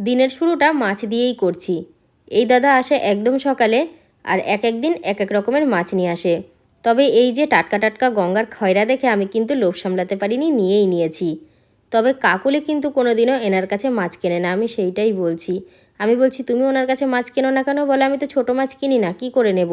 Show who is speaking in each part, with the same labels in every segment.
Speaker 1: দিনের শুরুটা মাছ দিয়েই করছি। এই দাদা আসে একদম সকালে আর এক এক দিন এক এক রকমের মাছ নিয়ে আসে। তবে এই যে টাটকা টাটকা গঙ্গার খয়রা দেখে আমি কিন্তু লোভ সামলাতে পারিনি, নিয়েই নিয়েছি। তবে কাকুলি কিন্তু কোনোদিনও এনার কাছে মাছ কেনে না, আমি সেইটাই বলছি। আমি বলছি, তুমি ওনার কাছে মাছ কেনো না কেন? বলে আমি তো ছোটো মাছ কিনি না, কি করে নেব?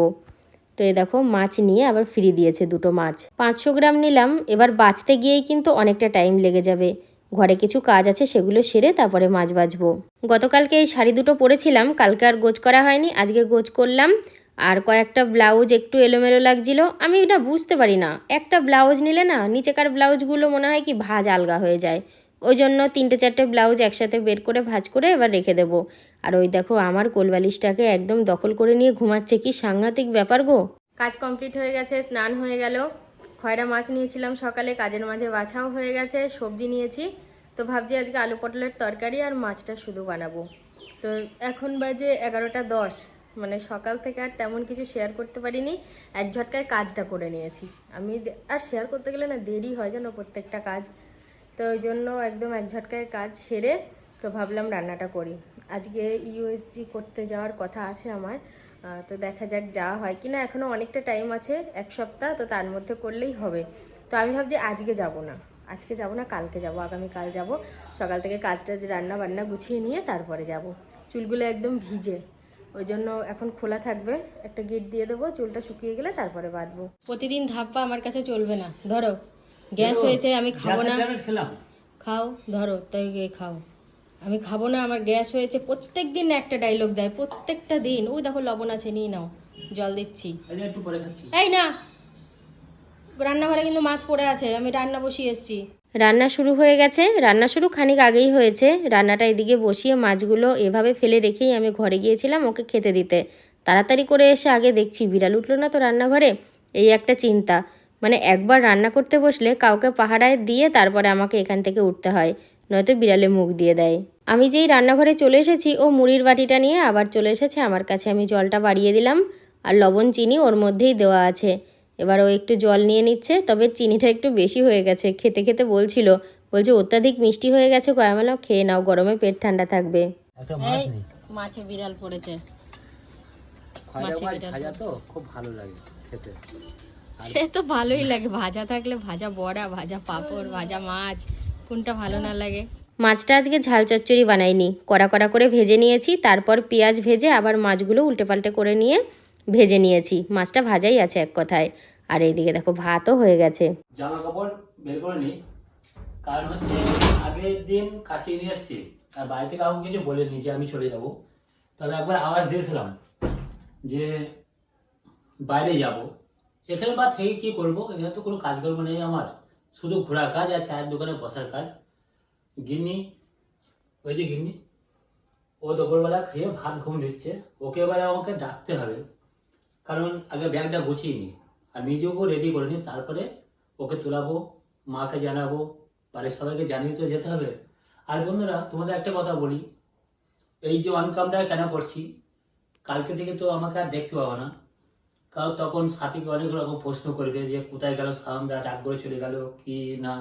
Speaker 1: তো এ দেখো, মাছ নিয়ে আবার ফ্রি দিয়েছে দুটো মাছ। পাঁচশো গ্রাম নিলাম, এবার বাঁচতে গিয়েই কিন্তু অনেকটা টাইম লেগে যাবে। ঘরে কিছু কাজ আছে সেগুলো সেরে তারপরে মাছ বাছবো গতকালকে এই শাড়ি দুটো পরেছিলাম, কালকে আর গোজ করা হয়নি, আজকে গোজ করলাম। আর কয়েকটা ব্লাউজ একটু এলোমেলো লাগছিল, আমি এটা বুঝতে পারি না। একটা ব্লাউজ নিলে না, নিচেকার ব্লাউজগুলো মনে হয় কি ভাজ আলগা হয়ে যায়। ওই জন্য তিনটে চারটে ব্লাউজ একসাথে বের করে ভাজ করে এবার রেখে দেবো। আর ওই দেখো, আমার কোলবালিশটাকে একদম দখল করে নিয়ে ঘুমাচ্ছে কি সাংঘাতিক ব্যাপার গো। কাজ কমপ্লিট হয়ে গেছে, স্নান হয়ে গেল। খয়রা মাছ নিয়েছিলাম সকালে, কাজের মাঝে বাছাও হয়ে গেছে, সবজি নিয়েছি। তো ভাবছি আজকে আলু পটলের তরকারি আর মাছটা শুধু বানাবো। তো এখন বাজে এগারোটা দশ মানে সকাল থেকে আর তেমন কিছু শেয়ার করতে পারিনি, এক ঝটকায় কাজটা করে নিয়েছি। আমি আর শেয়ার করতে গেলে না দেরি হয় যেন প্রত্যেকটা কাজ। তো ওই জন্য একদম এক ঝটকায় কাজ সেরে তো ভাবলাম রান্নাটা করি। আজকে ইউএসজি করতে যাওয়ার কথা আছে আমার। তো দেখা যাক যাওয়া হয় কিনা। এখনও অনেকটা টাইম আছে এক সপ্তাহ তো তার মধ্যে করলেই হবে। তো আমি ভাবছি আজকে যাব না। আজকে যাব না কালকে যাব আগামীকাল যাব। সকাল থেকে কাজ টাজ রান্না বান্না গুছিয়ে নিয়ে তারপরে যাব। চুলগুলো একদম ভিজে। ওই জন্য এখন খোলা থাকবে। একটা গিট দিয়ে দেবো চুলটা শুকিয়ে গেলে তারপরে বাঁধবো। প্রতিদিন ধাপ্পা আমার কাছে চলবে না। ধরো গ্যাস হয়েছে আমি খাব না। খাও ধরো তাই গিয়ে খাও। আমি খাব না আমার গ্যাস হয়েছে। প্রত্যেক দিন একটা ডায়লগ দেয় প্রত্যেকটা দিন। ওই দেখো লবণ আছে নিয়ে নাও। জল দিচ্ছি।
Speaker 2: এই যে একটু পরে খাচ্ছি।
Speaker 1: এই না। রান্নাঘরে কিন্তু মাছ পড়ে আছে আমি রান্না বসিয়ে এসেছি। রান্না শুরু হয়ে গেছে। রান্না শুরু খানিক আগেই হয়েছে। রান্নাটা এদিকে বসিয়ে মাছগুলো এভাবে ফেলে রেখেই আমি ঘরে গিয়েছিলাম ওকে খেতে দিতে। তাড়াতাড়ি করে এসে আগে দেখছি বিড়াল উঠল না তো রান্নাঘরে। এই একটা চিন্তা। মানে একবার রান্না করতে বসলে কাউকে পাহারায় দিয়ে তারপরে আমাকে এখান থেকে উঠতে হয়। নয়তো বিড়ালে মুখ দিয়ে দেয়। আমি যেই রান্নাঘরে চলে এসেছি ও মুড়ির বাটিটা নিয়ে আবার চলে এসেছে। আমার কাছে আমি জলটা বাড়িয়ে দিলাম আর লবণ চিনি ওর মধ্যেই দেওয়া আছে। এবার ও একটু জল নিয়ে নিচ্ছে তবে চিনিটা একটু বেশি হয়ে গেছে। খেতে খেতে বলছিল বলছে অত্যাধিক মিষ্টি হয়ে গেছে কয়ামেলা খেয়ে নাও গরমে পেট ঠান্ডা থাকবে।
Speaker 2: মাছ
Speaker 1: বিড়াল পড়েছে। মাছে
Speaker 2: মাছ
Speaker 1: বিড়াল
Speaker 2: ভাজা তো খুব ভালো লাগে খেতে।
Speaker 1: সে তো ভালোই লাগে। ভাজা থাকলে ভাজা বড়া ভাজা পাঁপড় ভাজা মাছ কোনটা ভালো না লাগে? মাছটা আজকে ঝাল চচ্চড়ি বানাইনি। কড়া কড়া করে ভেজে নিয়েছি তারপর পেঁয়াজ ভেজে আবার মাছগুলো উল্টে পাল্টে করে নিয়ে ভেজে নিয়েছি। মাছটা ভাজাই আছে এক কথায়। আর এইদিকে দেখো ভাতও হয়ে গেছে।
Speaker 2: জামা কাপড় বের করে নি। কারণ হচ্ছে আগের দিন কাছে নিয়ে এসছি। আর বাড়িতে কাউকে কিছু বলেনি যে আমি চলে যাব। তবে একবার আওয়াজ দিয়েছিলাম যে বাইরে যাব। এখানে বা থেকে কি করব? এখানে তো কোনো কাজ করব নেই আমার। শুধু ঘোরার কাজ আর চায়ের দোকানে বসার কাজ। গিন্নি, ওই যে গিন্নি, ও দুপুরবেলা খেয়ে ভাত ঘুম দিচ্ছে। ওকে এবারে আমাকে ডাকতে হবে, কারণ আগে ব্যাগটা গুছিয়ে নি, আর নিজেকেও রেডি করে নি। তারপরে ওকে তোলাবো, মাকে জানাব, বাড়ির সবাইকে জানিয়ে তো যেতে হবে। আর বন্ধুরা, তোমাদের একটা কথা বলি, এই যে অনকামটা কেন করছি, কালকে থেকে তো আমাকে আর দেখতে পাবো না। কারণ তখন সাথীকে অনেক রকম প্রশ্ন করবে যে কোথায় গেল সামদা ডাক করে চলে গেল কি না?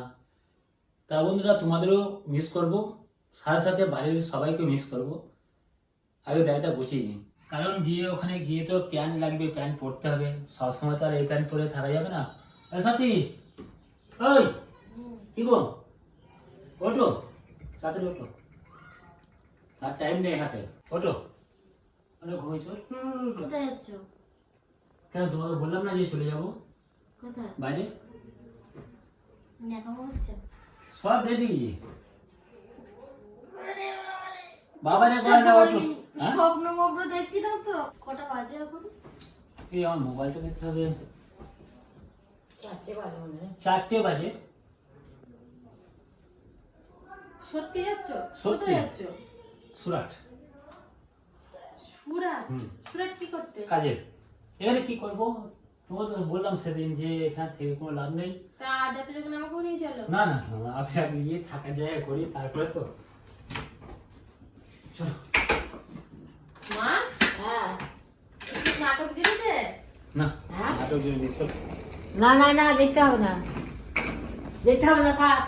Speaker 2: তা বন্ধুরা, তোমাদেরও মিস করব। সাথে সাথে বাড়ির সবাইকে মিস করব। আগে ব্যাগটা গুছিয়ে নিই। কারণ গিয়ে ওখানে গিয়ে তো প্যান্ট লাগবে, প্যান্ট পরতে হবে। সবসময় তো আর এই প্যান্ট পরে থাকা যাবে না। সাথী, ওই, কি গো? ওটো সাথে ওটো আর টাইম নেই হাতে। ওটো অনেক ঘুমিয়েছ?
Speaker 1: কোথায় যাচ্ছ?
Speaker 2: কেন তোমাকে বললাম না যে চলে যাব?
Speaker 1: কোথায়?
Speaker 2: বাইরে?
Speaker 1: ন্যাকামো হচ্ছে।
Speaker 2: সব রেডি বাবা রে করে না ওটো হ্যাঁ?
Speaker 1: স্বপ্ন মগ্ন দেখছিলাম তো। কটা বাজে এখন?
Speaker 2: এই আমার মোবাইলটা দেখতে হবে।
Speaker 1: চারটে বাজে মনে হয়।
Speaker 2: চারটে বাজে।
Speaker 1: সত্যি যাচ্ছ?
Speaker 2: সত্যি।
Speaker 1: যাচ্ছ?
Speaker 2: সুরাট।
Speaker 1: সুরাট? সুরাট কি করতে?
Speaker 2: কাজের। এবারে কি করব? তোমাকে তো বললাম সেদিন যে এখান থেকে কোনো লাভ নেই।
Speaker 1: তা যাচ্ছ যখন আমাকেও নিয়ে চলো।
Speaker 2: না না না, আমি আগে গিয়ে থাকার জায়গা করি তারপরে তো। চলো।
Speaker 1: মা? হ্যাঁ। নাটক জেনেছে?
Speaker 2: না।
Speaker 1: হ্যাঁ?
Speaker 2: নাটক
Speaker 3: না না না দেখতে হবে না। দেখতে হবে না থাক।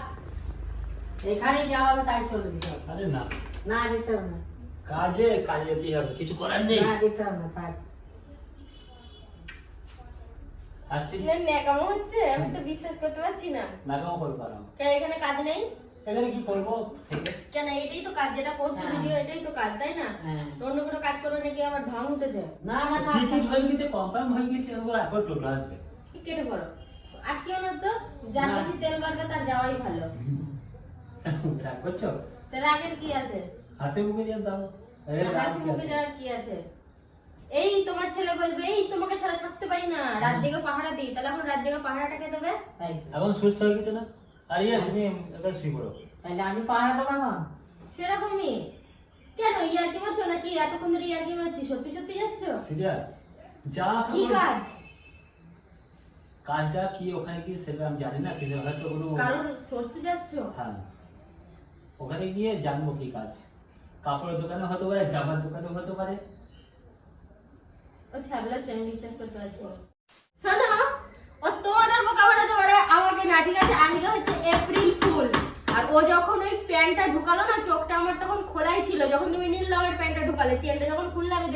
Speaker 3: এখানে যা হবে তাই চলে। দিতে হবে
Speaker 2: আরে না।
Speaker 3: না দিতে হবে না।
Speaker 2: কাজে কাজে যেতেই হবে কিছু করার নেই।
Speaker 3: না দিতে হবে না থাক।
Speaker 2: আসছি
Speaker 1: ন্যাকামো হচ্ছে আমি তো বিশ্বাস করতে পারছি না।
Speaker 2: নাকামো করব
Speaker 1: কেন এখানে কাজ নেই?
Speaker 2: এখানে কি করব?
Speaker 1: কেন এটাই তো কাজ যেটা করছ
Speaker 3: হ্যাঁ।
Speaker 1: ভিডিও এটাই তো কাজ তাই না?
Speaker 3: হ্যাঁ।
Speaker 1: অন্য কোনো কাজ করো নাকি আবার ঢং উঠে
Speaker 3: না না না
Speaker 2: টিকিট হয়ে গেছে কনফার্ম হয়ে গেছে এবার একবার টোটো আসবে।
Speaker 1: কেটে পড়ো? আটকেও না তো? যার বেশি তেল বাড়বে তার যাওয়াই ভালো।
Speaker 2: রাগ করছ?
Speaker 1: তার আগের কি আছে?
Speaker 2: হাসি মুখে যেন দাও।
Speaker 1: হাসি মুখে যাওয়ার কি আছে? এই তোমার ছেলে বলবে এই তোমাকে ছাড়া থাকতে পারি না। রাত জেগে পাহারা দিই। তাহলে এখন রাত জেগে পাহারাটা কে দেবে?
Speaker 2: এখন সুস্থ হয়ে গেছে না? আর ইয়ে তুমি এবার শুয়ে পড়ো।
Speaker 3: তাহলে আমি পাহাড় দেবো এখন?
Speaker 1: সেরকমই। কেন ইয়ার্কি মারছো নাকি? এতক্ষণ ধরে ইয়ার্কি মারছি সত্যি সত্যি যাচ্ছ?
Speaker 2: সিরিয়াস যা
Speaker 1: কি কাজ?
Speaker 2: কাজটা কি ওখানে কি সেটা আমি জানি না কিছু হয়তো কোনো
Speaker 1: কারোর সোর্সে যাচ্ছ?
Speaker 2: হ্যাঁ। ওখানে গিয়ে জানব কি কাজ। কাপড়ের দোকানে হতে পারে জামার দোকানে হতে পারে।
Speaker 1: ঢুকালো না, চোখটা আমার তখন খোলাই ছিল। তুমি প্যান্টটা ঢুকালে যখন আমি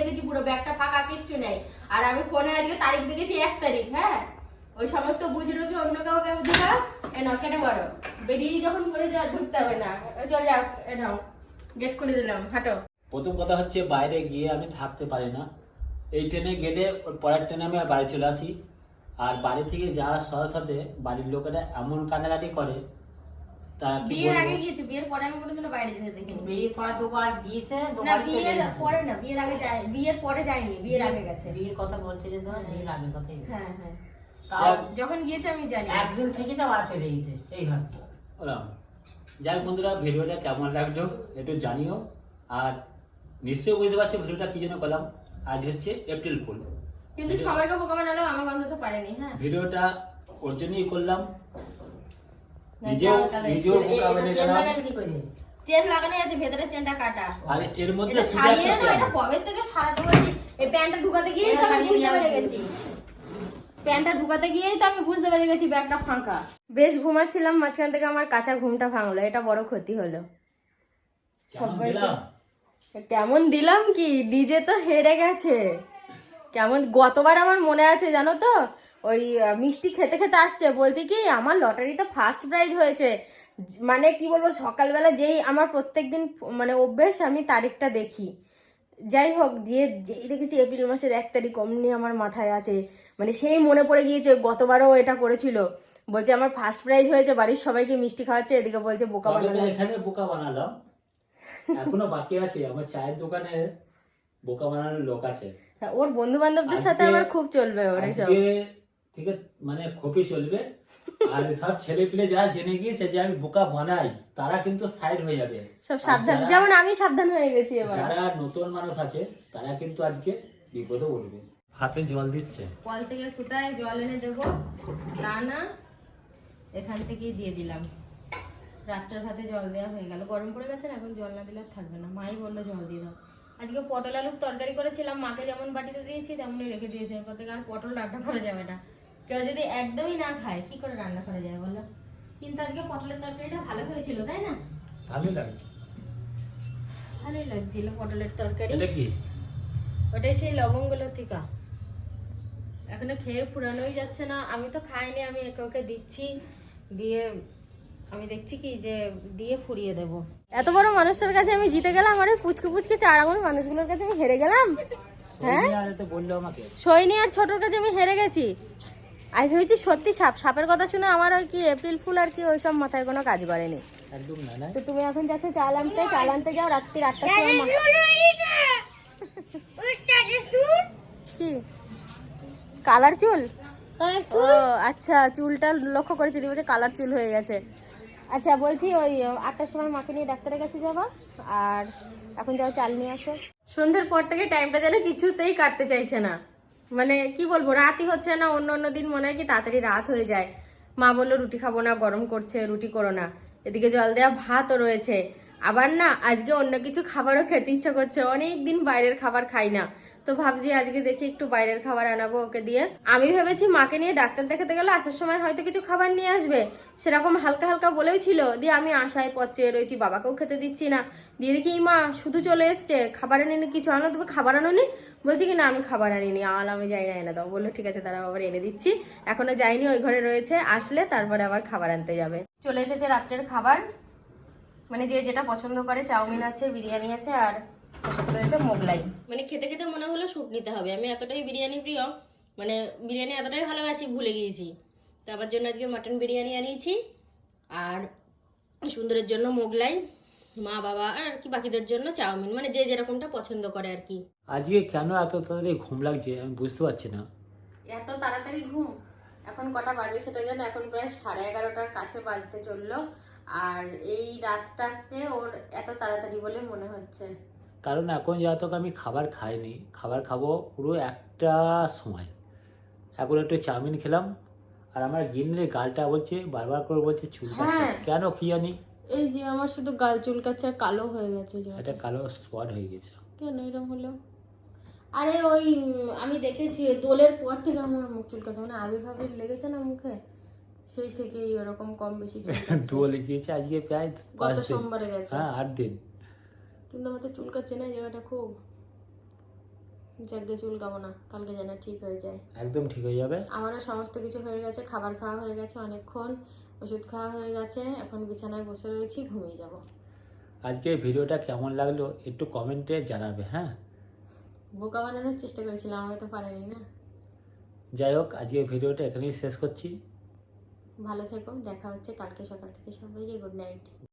Speaker 1: আর আমি ফোনে তারিখ দেখেছি এক তারিখ হ্যাঁ? ওই সমস্ত বুঝলো কি কেটে বেরিয়ে যখন ঢুকতে হবে না। গেট দিলাম
Speaker 2: প্রথম কথা হচ্ছে বাইরে গিয়ে আমি থাকতে পারি না। এই ট্রেনে গেলে ওর পরের ট্রেনে আমি বাড়ি চলে আসি। আর বাড়ি থেকে যাওয়ার সাথে সাথে বাড়ির লোকেরা এমন কান্নাকাটি করে তা কি
Speaker 1: বিয়ের আগে
Speaker 2: বলব?
Speaker 1: গিয়েছে বিয়ের পরে আমি কোনোদিনও বাইরে যেতে দেখিনি।
Speaker 3: বিয়ের পরে দুবার গিয়েছে
Speaker 1: না
Speaker 3: দুবার চলে
Speaker 1: বিয়ের
Speaker 3: গেছে।
Speaker 1: পরে না বিয়ের আগে যায় বিয়ের পরে যায়নি বিয়ের আগে গেছে।
Speaker 3: বিয়ের কথা বলতে যেতে হবে বিয়ের আগে কথাই
Speaker 1: হ্যাঁ হ্যাঁ।
Speaker 3: তাও
Speaker 1: যখন গিয়েছে আমি জানি।
Speaker 3: একদিন থেকে চলে গেছে এইভাবে।
Speaker 2: ওরম। যাই হোক বন্ধুরা ভিডিওটা কেমন লাগল একটু জানিও। আর নিশ্চয়ই বুঝতে পারছ ভিডিওটা কি জন্য করলাম। আজ হচ্ছে এপ্রিল ফুল
Speaker 1: কিন্তু সবাইকে বোকা আমাকে অন্তত পারেনি হ্যাঁ।
Speaker 2: ভিডিওটা ওর জন্যই করলাম নিজেও নিজেও বোকা বানিয়ে গেলাম
Speaker 1: চেন লাগানো আছে ভেতরে চেনটা কাটা।
Speaker 2: আর এর মধ্যে
Speaker 1: সারিয়ে না এটা কবে থেকে সারাতে বলছি এই প্যান্টটা ঢুকাতে গিয়েই তো আমি বুঝতে পেরে গেছি। প্যান্টটা ঢুকাতে গিয়েই তো আমি বুঝতে পেরে গেছি ব্যাগটা ফাঁকা। বেশ ঘুমাচ্ছিলাম মাঝখান থেকে আমার কাঁচা ঘুমটা ভাঙলো এটা বড় ক্ষতি হলো।
Speaker 2: দিলাম?
Speaker 1: কেমন দিলাম কি? ডিজে তো হেরে গেছে। কেমন গতবার আমার মনে আছে জানো তো? ওই মিষ্টি খেতে খেতে আসছে। বলছে কি আমার লটারিতে ফার্স্ট প্রাইজ হয়েছে। মানে কি বলব সকালবেলা যেই আমার প্রত্যেক দিন মানে অভ্যেস আমি তারিখটা দেখি। যাই হোক যে যেই দেখেছি এপ্রিল মাসের এক তারিখ অমনি আমার মাথায় আছে। মানে সেই মনে পড়ে গিয়েছে গতবারও এটা করেছিল। বলছে আমার ফার্স্ট প্রাইজ হয়েছে বাড়ির সবাইকে মিষ্টি খাওয়াচ্ছে। এদিকে বলছে বোকা
Speaker 2: তো এখানে বোকা বানালাম। এখনও বাকি আছে আমার চায়ের দোকানে বোকা বানানোর লোক আছে।
Speaker 1: হ্যাঁ, ওর বন্ধু বান্ধবদের সাথে আমার খুব চলবে ওর
Speaker 2: আজকে থেকে মানে খপি চলবে আর সব ছেলে পিলে যারা জেনে গিয়েছে যে আমি বোকা বানাই তারা কিন্তু সাইড হয়ে যাবে।
Speaker 1: সব সাবধান যেমন আমি সাবধান হয়ে গেছি এবার।
Speaker 2: যারা নতুন মানুষ আছে তারা কিন্তু আজকে বিপদে পড়বে। হাতে জল দিচ্ছে।
Speaker 1: কল থেকে কোথায় জল এনে দেবো। তা না এখান থেকেই দিয়ে দিলাম। রাত্রের ভাতে জল দেওয়া হয়ে গেল। গরম পড়ে গেছে না এখন জল না দিলে আর থাকবে না। মাই বলল জল দিয়ে দাও। আজকে পটল আলুর তরকারি করেছিলাম মাকে যেমন বাটিতে দিয়েছি তেমনই রেখে দিয়েছে। এরপর থেকে আর পটল রান্না করা যাবে না। কেউ যদি একদমই না খায় কি করে রান্না করা যায় বলো? কিন্তু আজকে পটলের তরকারিটা ভালো হয়েছিল তাই না?
Speaker 2: ভালো লাগে
Speaker 1: ভালোই লাগছিল পটলের তরকারি।
Speaker 2: এটা কি?
Speaker 1: সেই লবঙ্গ লতিকা। এখনও খেয়ে ফুরানোই যাচ্ছে না। আমি তো খাইনি আমি একে ওকে দিচ্ছি। দিয়ে আমি দেখছি কি যে দিয়ে ফুরিয়ে দেব। এত বড় মানুষটার কাছে আমি জিতে গেলাম আরে পুচকে পুচকে চার আঙুল মানুষগুলোর কাছে আমি হেরে গেলাম? হ্যাঁ?
Speaker 2: সোনিয়া আর এতে বলল আমাকে।
Speaker 1: সৈনি আর ছোটর কাছে আমি হেরে গেছি। আমি ভেবেছি সত্যি সাপ সাপের কথা শুনে আমার ওই কি এপ্রিল ফুল আর কি ওইসব মাথায় কোনো কাজ করেনি।
Speaker 2: একদম না না?
Speaker 1: তো তুমি এখন যাচ্ছ চাল আনতে চাল আনতে যাও রাত্রি আটটার সময় কি? কালার চুল? ও আচ্ছা চুলটা লক্ষ্য করেছি দিয়ে বলছে কালার চুল হয়ে গেছে। আচ্ছা বলছি ওই আটটার সময় মাকে নিয়ে ডাক্তারের কাছে যাবা, আর এখন যাও চাল নিয়ে আসো। সন্ধ্যের পর থেকে টাইমটা যেন কিছুতেই কাটতে চাইছে না। মানে কি বলব, রাতই হচ্ছে না, অন্য অন্য দিন মনে হয় কি তাড়াতাড়ি রাত হয়ে যায়। মা বলল, রুটি খাব না, গরম করছে, রুটি করো না। এদিকে জল দেওয়া ভাতও রয়েছে। আবার না, আজকে অন্য কিছু খাবারও খেতে ইচ্ছা করছে। অনেক দিন বাইরের খাবার খাই না। তো ভাবছি আজকে দেখি একটু বাইরের খাবার আনাবো ওকে দিয়ে। আমি ভেবেছি মাকে নিয়ে ডাক্তার দেখাতে গেলে আসার সময় হয়তো কিছু খাবার নিয়ে আসবে। সেরকম হালকা হালকা বলেও ছিল দিয়ে আমি আশায় পথ চেয়ে রয়েছি, বাবাকেও খেতে দিচ্ছি না। দিয়ে দেখি, মা, শুধু চলে এসছে, খাবার আনিনি, কিছু আনো তুমি খাবার আনোনি? বলছি কি, না, আমি খাবার আনিনি, আল আমি যাই না, এনে দাও। বলল, ঠিক আছে তারা আবার এনে দিচ্ছি। এখনও যাইনি, ওই ঘরে রয়েছে, আসলে তারপরে আবার খাবার আনতে যাবে। চলে এসেছে রাত্রের খাবার। মানে যে যেটা পছন্দ করে, চাউমিন আছে, বিরিয়ানি আছে, আর তার সাথে রয়েছে মোগলাই। মানে খেতে খেতে মনে হলো স্যুপ নিতে হবে। আমি এতটাই বিরিয়ানি প্রিয় মানে বিরিয়ানি এতটাই ভালোবাসি ভুলে গিয়েছি। তারপর জন্য আজকে মাটন বিরিয়ানি আনিয়েছি আর সুন্দরের জন্য মোগলাই মা বাবা আর কি বাকিদের জন্য চাউমিন মানে যে যেরকমটা পছন্দ করে আর কি।
Speaker 2: আজকে কেন এত তাড়াতাড়ি ঘুম লাগছে আমি বুঝতে পারছি না।
Speaker 1: এত তাড়াতাড়ি ঘুম? এখন কটা বাজে সেটা যেন এখন প্রায় সাড়ে এগারোটার কাছে বাজতে চলল আর এই রাতটাকে ওর এত তাড়াতাড়ি বলে মনে হচ্ছে।
Speaker 2: কারণ এখন যত আমি খাবার খাইনি খাবার খাব পুরো একটা সময়। এখন একটু চাউমিন খেলাম আর আমার গিন্নির গালটা বলছে বারবার করে বলছে চুলকাচ্ছে
Speaker 1: হ্যাঁ।
Speaker 2: কেন কি জানি?
Speaker 1: এই যে আমার শুধু গাল চুলকাচ্ছে আর কালো হয়ে গেছে যে
Speaker 2: একটা কালো স্পট হয়ে গেছে।
Speaker 1: কেন এরকম হলো? আরে ওই আমি দেখেছি দোলের পর থেকে আমার মুখ চুলকাচ্ছে। মানে আবির্ভাবের লেগেছে না মুখে? সেই থেকেই ওরকম কম বেশি
Speaker 2: দোল গিয়েছে আজকে প্রায়
Speaker 1: গত সোমবারে গেছে।
Speaker 2: হ্যাঁ আট দিন।
Speaker 1: কিন্তু আমার তো চুলকাচ্ছে না জায়গাটা খুব। যাকে চুলকাবো না কালকে যেন ঠিক হয়ে যায়।
Speaker 2: একদম ঠিক হয়ে যাবে।
Speaker 1: আমারও সমস্ত কিছু হয়ে গেছে খাবার খাওয়া হয়ে গেছে অনেকক্ষণ ওষুধ খাওয়া হয়ে গেছে এখন বিছানায় বসে রয়েছি ঘুমিয়ে যাব।
Speaker 2: আজকে ভিডিওটা কেমন লাগল একটু কমেন্টে জানাবে হ্যাঁ?
Speaker 1: বোকা বানানোর চেষ্টা করেছিলাম আমি তো পারিনি না।
Speaker 2: যাই হোক আজকে ভিডিওটা এখানেই শেষ করছি।
Speaker 1: ভালো থেকো দেখা হচ্ছে কালকে সকাল থেকে সবাইকে গুড নাইট।